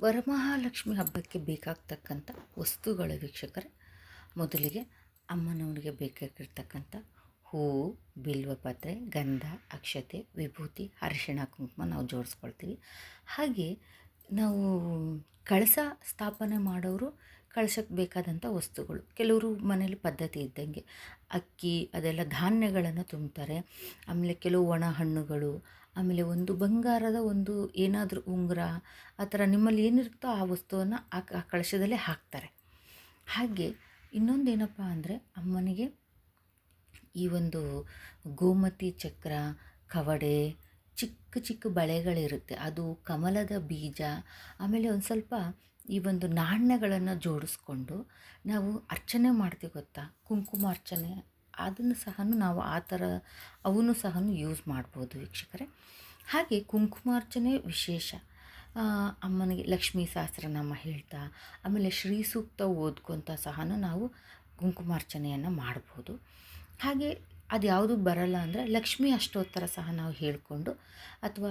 ವರಮಹಾಲಕ್ಷ್ಮಿ ಹಬ್ಬಕ್ಕೆ ಬೇಕಾಗ್ತಕ್ಕಂಥ ವಸ್ತುಗಳ ವೀಕ್ಷಕರೇ, ಮೊದಲಿಗೆ ಅಮ್ಮನವನಿಗೆ ಬೇಕಾಗಿರ್ತಕ್ಕಂಥ ಹೂವು ಬಿಲ್ವಪತ್ರೆ, ಗಂಧ, ಅಕ್ಷತೆ, ವಿಭೂತಿ, ಅರಿಶಿಣ, ಕುಂಕುಮ ನಾವು ಜೋಡಿಸ್ಕೊಳ್ತೀವಿ. ಹಾಗೆ ನಾವು ಕಳಸ ಸ್ಥಾಪನೆ ಮಾಡೋರು ಕಳಶಕ್ಕೆ ಬೇಕಾದಂಥ ವಸ್ತುಗಳು. ಕೆಲವರು ಮನೇಲಿ ಪದ್ಧತಿ ಇದ್ದಂಗೆ ಅಕ್ಕಿ, ಅದೆಲ್ಲ ಧಾನ್ಯಗಳನ್ನು ತುಂಬ್ತಾರೆ. ಆಮೇಲೆ ಕೆಲವು ಒಣ ಹಣ್ಣುಗಳು ಆಮೇಲೆ ಒಂದು ಬಂಗಾರದ ಒಂದು ಏನಾದರೂ ಉಂಗುರ, ಆ ಥರ ನಿಮ್ಮಲ್ಲಿ ಏನಿರುತ್ತೋ ಆ ವಸ್ತುವನ್ನು ಆ ಕಳಶದಲ್ಲೇ ಹಾಕ್ತಾರೆ. ಹಾಗೆ ಇನ್ನೊಂದು ಏನಪ್ಪ ಅಂದರೆ ಅಮ್ಮನಿಗೆ ಈ ಒಂದು ಗೋಮತಿ ಚಕ್ರ, ಕವಡೆ, ಚಿಕ್ಕ ಚಿಕ್ಕ ಬಳೆಗಳಿರುತ್ತೆ. ಅದು ಕಮಲದ ಬೀಜ, ಆಮೇಲೆ ಒಂದು ಸ್ವಲ್ಪ ಈ ಒಂದು ನಾಣ್ಯಗಳನ್ನು ಜೋಡಿಸ್ಕೊಂಡು ನಾವು ಅರ್ಚನೆ ಮಾಡ್ತೀವಿ ಗೊತ್ತಾ? ಕುಂಕುಮ ಅರ್ಚನೆ. ಅದನ್ನು ಸಹ ನಾವು ಆ ಥರ ಅವನು ಸಹ ಯೂಸ್ ಮಾಡ್ಬೋದು ವೀಕ್ಷಕರೇ. ಹಾಗೆ ಕುಂಕುಮಾರ್ಚನೆ ವಿಶೇಷ. ಅಮ್ಮನಿಗೆ ಲಕ್ಷ್ಮೀ ಸಹಸ್ರನಾಮ ಹೇಳ್ತಾ, ಆಮೇಲೆ ಶ್ರೀ ಸೂಕ್ತ ಓದ್ಕೊತ ಸಹ ನಾವು ಕುಂಕುಮಾರ್ಚನೆಯನ್ನು ಮಾಡ್ಬೋದು. ಹಾಗೆ ಅದು ಯಾವುದು ಬರಲ್ಲ ಅಂದರೆ ಲಕ್ಷ್ಮೀ ಅಷ್ಟೋತ್ತರ ಸಹ ನಾವು ಹೇಳಿಕೊಂಡು, ಅಥವಾ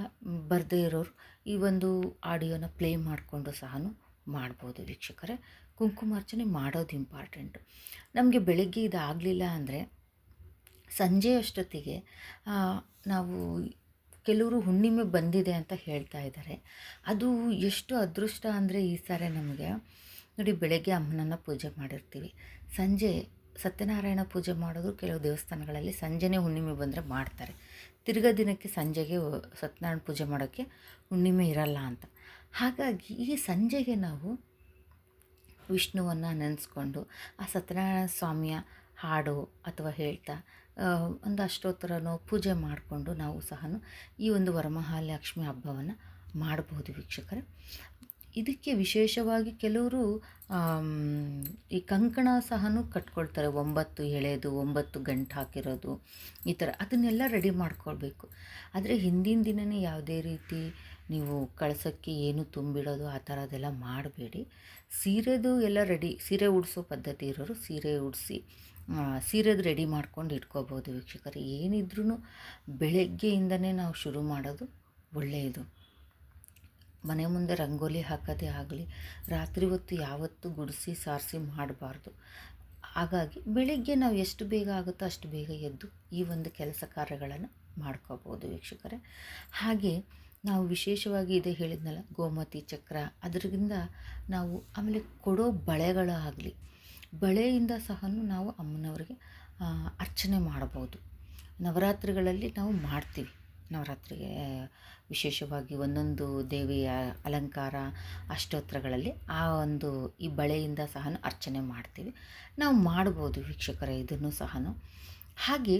ಬರದೇ ಇರೋರು ಈ ಒಂದು ಆಡಿಯೋನ ಪ್ಲೇ ಮಾಡಿಕೊಂಡು ಸಹ ಮಾಡ್ಬೋದು ವೀಕ್ಷಕರೇ. ಕುಂಕುಮಾರ್ಚನೆ ಮಾಡೋದು ಇಂಪಾರ್ಟೆಂಟು ನಮಗೆ ಬೆಳಗ್ಗೆ ಇದಾಗಲಿಲ್ಲ ಅಂದರೆ ಸಂಜೆ ಅಷ್ಟೊತ್ತಿಗೆ ನಾವು ಕೆಲವರು ಹುಣ್ಣಿಮೆ ಬಂದಿದೆ ಅಂತ ಹೇಳ್ತಾ ಇದ್ದಾರೆ. ಅದು ಎಷ್ಟು ಅದೃಷ್ಟ ಅಂದರೆ ಈ ಸಾರಿ ನಮಗೆ, ನೋಡಿ ಬೆಳಗ್ಗೆ ಅಮ್ಮನನ್ನು ಪೂಜೆ ಮಾಡಿರ್ತೀವಿ. ಸಂಜೆ ಸತ್ಯನಾರಾಯಣ ಪೂಜೆ ಮಾಡೋದು ಕೆಲವು ದೇವಸ್ಥಾನಗಳಲ್ಲಿ ಸಂಜೆನೇ ಹುಣ್ಣಿಮೆ ಬಂದರೆ ಮಾಡ್ತಾರೆ. ತಿರ್ಗಾ ದಿನಕ್ಕೆ ಸಂಜೆಗೆ ಸತ್ಯನಾರಾಯಣ ಪೂಜೆ ಮಾಡೋಕ್ಕೆ ಹುಣ್ಣಿಮೆ ಇರಲ್ಲ ಅಂತ. ಹಾಗಾಗಿ ಈ ಸಂಜೆಗೆ ನಾವು ವಿಷ್ಣುವನ್ನು ನೆನೆಸ್ಕೊಂಡು ಆ ಸತ್ಯನಾರಾಯಣ ಸ್ವಾಮಿಯ ಹಾಡು ಅಥವಾ ಹೇಳ್ತಾ ಒಂದು ಅಷ್ಟೋತ್ತರನೋ ಪೂಜೆ ಮಾಡಿಕೊಂಡು ನಾವು ಸಹ ಈ ಒಂದು ವರಮಹಾಲಕ್ಷ್ಮಿ ಹಬ್ಬವನ್ನು ಮಾಡಬಹುದು ವೀಕ್ಷಕರ. ಇದಕ್ಕೆ ವಿಶೇಷವಾಗಿ ಕೆಲವರು ಈ ಕಂಕಣ ಸಹ ಕಟ್ಕೊಳ್ತಾರೆ. ಒಂಬತ್ತು ಎಳೆದು, ಒಂಬತ್ತು ಗಂಟು ಹಾಕಿರೋದು, ಈ ಥರ ಅದನ್ನೆಲ್ಲ ರೆಡಿ ಮಾಡ್ಕೊಳ್ಬೇಕು. ಆದರೆ ಹಿಂದಿನ ದಿನವೇ ಯಾವುದೇ ರೀತಿ ನೀವು ಕಳಸಕ್ಕೆ ಏನು ತುಂಬಿಡೋದು ಆ ಥರದೆಲ್ಲ ಮಾಡಬೇಡಿ. ಸೀರೆದು ಎಲ್ಲ ರೆಡಿ, ಸೀರೆ ಉಡಿಸೋ ಪದ್ಧತಿ ಇರೋರು ಸೀರೆ ಉಡಿಸಿ ಸೀರೆದು ರೆಡಿ ಮಾಡ್ಕೊಂಡು ಇಟ್ಕೋಬೋದು ವೀಕ್ಷಕರು. ಏನಿದ್ರೂ ಬೆಳಗ್ಗೆಯಿಂದನೇ ನಾವು ಶುರು ಮಾಡೋದು ಒಳ್ಳೆಯದು. ಮನೆ ಮುಂದೆ ರಂಗೋಲಿ ಹಾಕೋದೇ ಆಗಲಿ, ರಾತ್ರಿ ಹೊತ್ತು ಯಾವತ್ತೂ ಗುಡಿಸಿ ಸಾರಿಸಿ ಮಾಡಬಾರ್ದು. ಹಾಗಾಗಿ ಬೆಳಿಗ್ಗೆ ನಾವು ಎಷ್ಟು ಬೇಗ ಆಗುತ್ತೋ ಅಷ್ಟು ಬೇಗ ಎದ್ದು ಈ ಒಂದು ಕೆಲಸ ಕಾರ್ಯಗಳನ್ನು ಮಾಡ್ಕೋಬೋದು ವೀಕ್ಷಕರೇ. ಹಾಗೆ ನಾವು ವಿಶೇಷವಾಗಿ ಇದೇ ಹೇಳಿದ್ನಲ್ಲ, ಗೋಮತಿ ಚಕ್ರ, ಅದರಿಂದ ನಾವು ಆಮೇಲೆ ಕೊಡೋ ಬಳೆಗಳಾಗಲಿ ಬಳೆಯಿಂದ ಸಹ ನಾವು ಅಮ್ಮನವರಿಗೆ ಅರ್ಚನೆ ಮಾಡಬಹುದು. ನವರಾತ್ರಿಗಳಲ್ಲಿ ನಾವು ಮಾಡ್ತೀವಿ. ನವರಾತ್ರಿಗೆ, ವಿಶೇಷವಾಗಿ ಒಂದೊಂದು ದೇವಿಯ ಅಲಂಕಾರ ಅಷ್ಟೋತ್ತರಗಳಲ್ಲಿ ಆ ಒಂದು ಈ ಬಳೆಯಿಂದ ಸಹ ಅರ್ಚನೆ ಮಾಡ್ತೀವಿ. ನಾವು ಮಾಡ್ಬೋದು ವೀಕ್ಷಕರ ಇದನ್ನು ಸಹ ಹಾಗೆ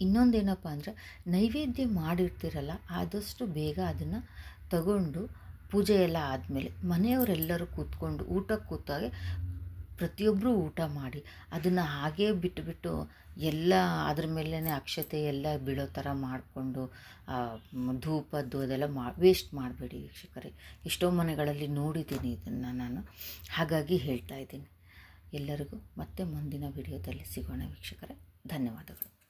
ಇನ್ನೊಂದೇನಪ್ಪ ಅಂದರೆ, ನೈವೇದ್ಯ ಮಾಡಿರ್ತೀರಲ್ಲ, ಆದಷ್ಟು ಬೇಗ ಅದನ್ನು ತಗೊಂಡು ಪೂಜೆ ಎಲ್ಲ ಆದಮೇಲೆ ಮನೆಯವರೆಲ್ಲರೂ ಕೂತ್ಕೊಂಡು ಊಟಕ್ಕೆ ಕೂತಾಗೆ ಪ್ರತಿಯೊಬ್ಬರೂ ಊಟ ಮಾಡಿ ಅದನ್ನು ಹಾಗೇ ಬಿಟ್ಟುಬಿಟ್ಟು ಎಲ್ಲ ಅದ್ರ ಮೇಲೇ ಅಕ್ಷತೆ ಎಲ್ಲ ಬೀಳೋ ಥರ ಮಾಡಿಕೊಂಡು ಧೂಪದ್ದು ಅದೆಲ್ಲ ಮಾ ವೇಸ್ಟ್ ಮಾಡಬೇಡಿ ವೀಕ್ಷಕರೇ. ಎಷ್ಟೋ ಮನೆಗಳಲ್ಲಿ ನೋಡಿದ್ದೀನಿ ಇದನ್ನು ನಾನು. ಹಾಗಾಗಿ ಹೇಳ್ತಾ ಇದ್ದೀನಿ. ಎಲ್ಲರಿಗೂ ಮತ್ತೆ ಮುಂದಿನ ವಿಡಿಯೋದಲ್ಲಿ ಸಿಗೋಣ ವೀಕ್ಷಕರೇ. ಧನ್ಯವಾದಗಳು.